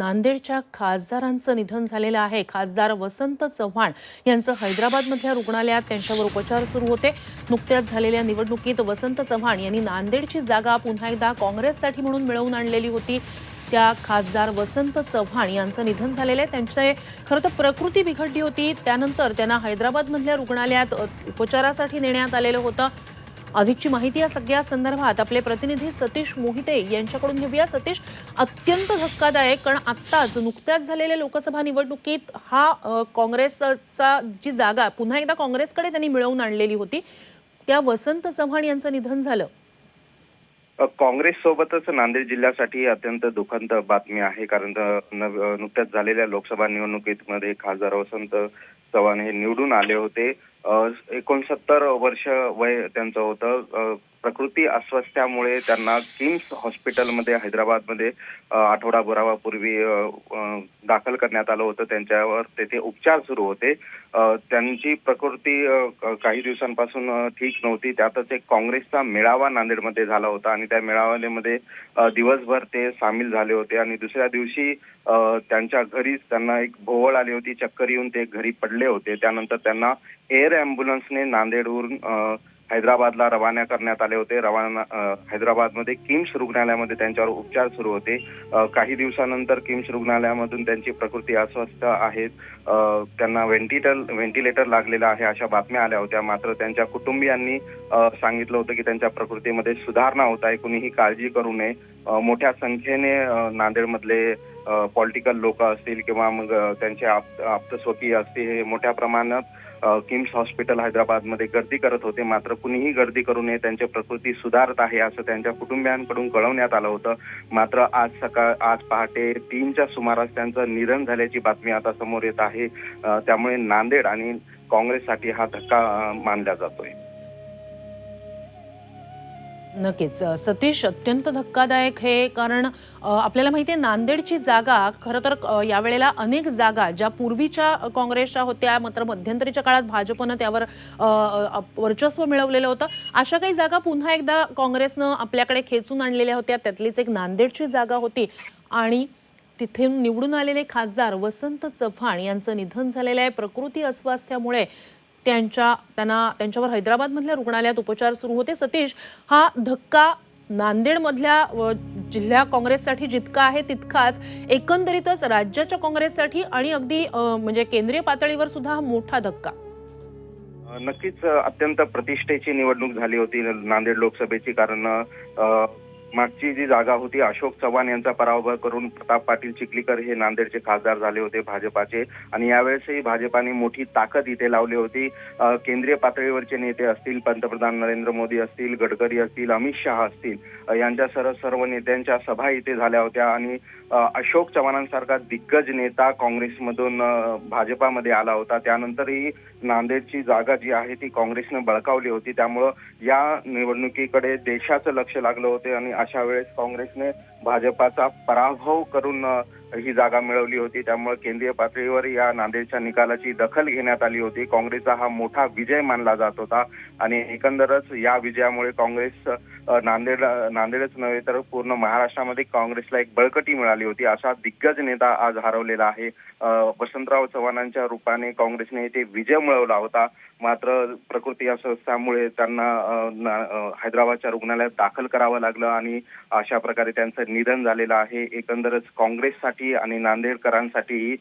नांदेडच्या खासदारांचं निधन झालेलं आहे. खासदार वसंत चव्हाण यांचं हैदराबादमधल्या रुग्णालयात त्यांच्यावर उपचार सुरू होते. नुकत्याच झालेल्या निवडणुकीत वसंत चव्हाण यांनी नांदेडची जागा पुन्हा एकदा काँग्रेससाठी म्हणून मिळवून आणलेली होती. त्या खासदार वसंत चव्हाण यांचं निधन झालेलं आहे. त्यांचे खरं तर प्रकृती बिघडली होती. त्यानंतर त्यांना हैदराबादमधल्या रुग्णालयात उपचारासाठी नेण्यात आलेलं होतं. अधिकची माहिती या सगळ्या संदर्भात. आपले प्रतिनिधी सतीश मोहिते यांच्याकडून घेऊया. सतीश अत्यंत धक्कादायक कारण आत्ताच नुकत्याच झालेल्या लोकसभा निवडणुकीत हा काँग्रेसचा जी जागा पुन्हा एकदा काँग्रेसकडे त्यांनी मिळवून आणलेली होती. त्या वसंत चव्हाण यांचं निधन झालं. काँग्रेस सोबतच नांदेड जिल्ह्यासाठी अत्यंत दुःखद बातमी आहे. कारण नुकत्याच झालेल्या लोकसभा निवडणुकीमध्ये खासदार वसंत चव्हाण हे निवडून आले होते. एकोणसत्तर वर्ष वय त्यांचं होतं. प्रकृती अस्वास्थ्यामुळे त्यांना किम्स हॉस्पिटलमध्ये हैदराबादमध्ये आठवडाभरापूर्वी दाखल करण्यात आलं होतं. त्यांच्यावर तेथे उपचार सुरू होते. त्यांची प्रकृती काही दिवसांपासून ठीक नव्हती. त्यातच एक काँग्रेसचा मेळावा नांदेडमध्ये झाला होता आणि त्या मेळाव्यामध्ये दिवसभर ते सामील झाले होते आणि दुसऱ्या दिवशी त्यांच्या घरीच त्यांना एक भोवळ आली होती. चक्कर येऊन ते घरी पडले होते. त्यानंतर त्यांना एअर अँब्युलन्सने नांदेडवरून हैदराबादला रवाना करण्यात आले होते. रवाना हैदराबादमध्ये किम्स रुग्णालयामध्ये त्यांच्यावर उपचार सुरू होते. काही दिवसानंतर किम्स रुग्णालयामधून त्यांची प्रकृती अस्वस्थ आहेत. त्यांना व्हेंटिलेटर व्हेंटिलेटर लागलेला आहे अशा बातम्या आल्या होत्या. मात्र त्यांच्या कुटुंबियांनी सांगितलं होतं की त्यांच्या प्रकृतीमध्ये सुधारणा होत आहे. कुणीही काळजी करू नये. मोठ्या संख्येने नांदेडमधले पॉलिटिकल लोक असतील किंवा मग त्यांचे आप आप्तस्वकीय असतील हे मोठ्या प्रमाणात किम्स हॉस्पिटल हैदराबादमध्ये गर्दी करत होते. मात्र कुणीही गर्दी करू नये त्यांची प्रकृती सुधारत आहे असं त्यांच्या कुटुंबियांकडून कळवण्यात आलं होतं. मात्र आज सकाळ आज पहाटे तीनच्या सुमारास त्यांचं निधन झाल्याची बातमी आता समोर येत आहे. त्यामुळे नांदेड आणि काँग्रेससाठी हा धक्का मानला जातोय. नक्कीच. सतीश अत्यंत धक्कादायक हे कारण आपल्याला माहिती आहे नांदेडची जागा खरं तर यावेळेला अनेक जागा ज्या पूर्वीच्या काँग्रेसच्या होत्या मात्र मध्यंतरीच्या काळात भाजपनं त्यावर वर्चस्व मिळवलेलं होतं. अशा काही जागा पुन्हा एकदा काँग्रेसनं आपल्याकडे खेचून आणलेल्या होत्या. त्यातलीच एक नांदेडची जागा होती. आणि तिथे निवडून आलेले खासदार वसंत चव्हाण यांचं निधन झालेलं आहे. प्रकृती अस्वास्थ्यामुळे त्यांच्या त्यांना त्यांच्यावर हैदराबादमधल्या रुग्णालयात उपचार सुरू होते. सतीश हा धक्का नांदेडमधल्या जिल्हा काँग्रेससाठी जितका आहे तितकाच एकंदरीतच राज्याच्या काँग्रेससाठी आणि अगदी म्हणजे केंद्रीय पातळीवर सुद्धा हा मोठा धक्का. नक्कीच अत्यंत प्रतिष्ठेची निवडणूक झाली होती. नांदेड लोकसभेची कारण मागची जी जागा होती अशोक चव्हाण यांचा पराभव करून प्रताप पाटील चिखलीकर हे नांदेडचे खासदार झाले होते भाजपाचे. आणि यावेळेसही भाजपाने मोठी ताकद इथे लावली होती. केंद्रीय पातळीवरचे नेते असतील पंतप्रधान नरेंद्र मोदी असतील गडकरी असतील अमित शहा असतील यांच्यासह सर्व नेत्यांच्या सभा इथे झाल्या होत्या. आणि अशोक चव्हाणांसारखा दिग्गज नेता काँग्रेसमधून भाजपामध्ये आला होता. त्यानंतरही नांदेडची जागा जी आहे ती काँग्रेसनं बळकावली होती. त्यामुळं या निवडणुकीकडे देशाचं लक्ष लागलं होते आणि अशा वेळेस काँग्रेसने भाजपाचा पराभव करून ही जागा मिळवली होती. त्यामुळे केंद्रीय पातळीवर या नांदेडच्या निकालाची दखल घेण्यात आली होती. काँग्रेसचा हा मोठा विजय मानला जात होता आणि एकंदरच या विजयामुळे काँग्रेस नांदेड नांदेडच नव्हे तर पूर्ण महाराष्ट्रामध्ये काँग्रेसला एक बळकटी मिळाली होती. असा दिग्गज नेता आज हरवलेला आहे. वसंतराव चव्हाणांच्या रूपाने काँग्रेसने येथे विजय मिळवला होता. मात्र प्रकृती अस्वस्थामुळे त्यांना हैदराबादच्या रुग्णालयात दाखल करावं लागलं आणि अशा प्रकारे त्यांचं निधन झालेलं आहे. एकंदरच काँग्रेससाठी आणि नांदेडकरांसाठी ही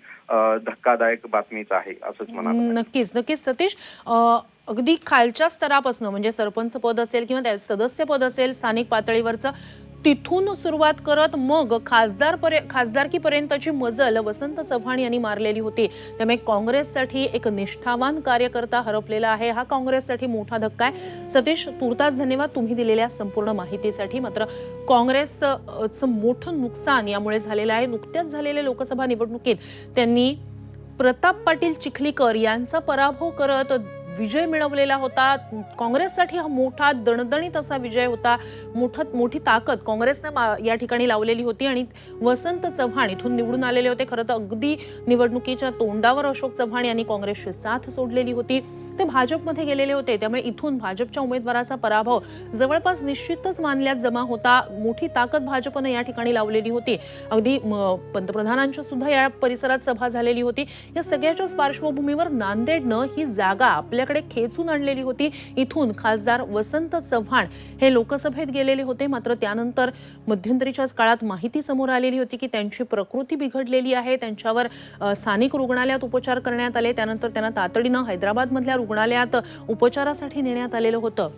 धक्कादायक बातमीच आहे असंच म्हणाल नक्कीच नक्कीच सतीश. अ, अगदी खालच्या स्तरापासून म्हणजे सरपंच पद असेल किंवा त्या सदस्य पद असेल स्थानिक पातळीवरचं तिथून सुरुवात करत मग खासदार खासदारकीपर्यंतची मजल वसंत चव्हाण यांनी मारलेली होती. त्यामुळे काँग्रेससाठी एक निष्ठावान कार्यकर्ता हरपलेला आहे. हा काँग्रेससाठी मोठा धक्का आहे. सतीश तुर्तास धन्यवाद तुम्ही दिलेल्या संपूर्ण माहितीसाठी. मात्र काँग्रेसचं मोठं नुकसान यामुळे झालेलं आहे. नुकत्याच झालेल्या लोकसभा निवडणुकीत त्यांनी प्रताप पाटील चिखलीकर यांचा पराभव करत विजय मिळवलेला होता. काँग्रेससाठी हा मोठा दणदणीत असा विजय होता. मोठत मोठी ताकद काँग्रेसनं मा- या ठिकाणी लावलेली होती आणि वसंत चव्हाण इथून निवडून आलेले होते. खरं तर अगदी निवडणुकीच्या तोंडावर अशोक चव्हाण यांनी काँग्रेसची साथ सोडलेली होती. ते भाजपमध्ये गेलेले होते त्यामुळे इथून भाजपच्या उमेदवाराचा पराभव जवळपास निश्चितच मानल्यात जमा होता. मोठी ताकद भाजपनं या ठिकाणी लावलेली होती. अगदी म, सुद्धा या परिसरात सभा झालेली होती. या सगळ्याच्याच पार्श्वभूमीवर नांदेडनं ही जागा आपल्याकडे खेचून आणलेली होती. इथून खासदार वसंत चव्हाण हे लोकसभेत गेलेले होते. मात्र त्यानंतर मध्यंतरीच्याच काळात माहिती समोर आलेली होती की त्यांची प्रकृती बिघडलेली आहे. त्यांच्यावर स्थानिक रुग्णालयात उपचार करण्यात आले. त्यानंतर त्यांना तातडीनं हैदराबादमधल्या रुग्णालयात उपचारासाठी नेण्यात आलेलं होतं.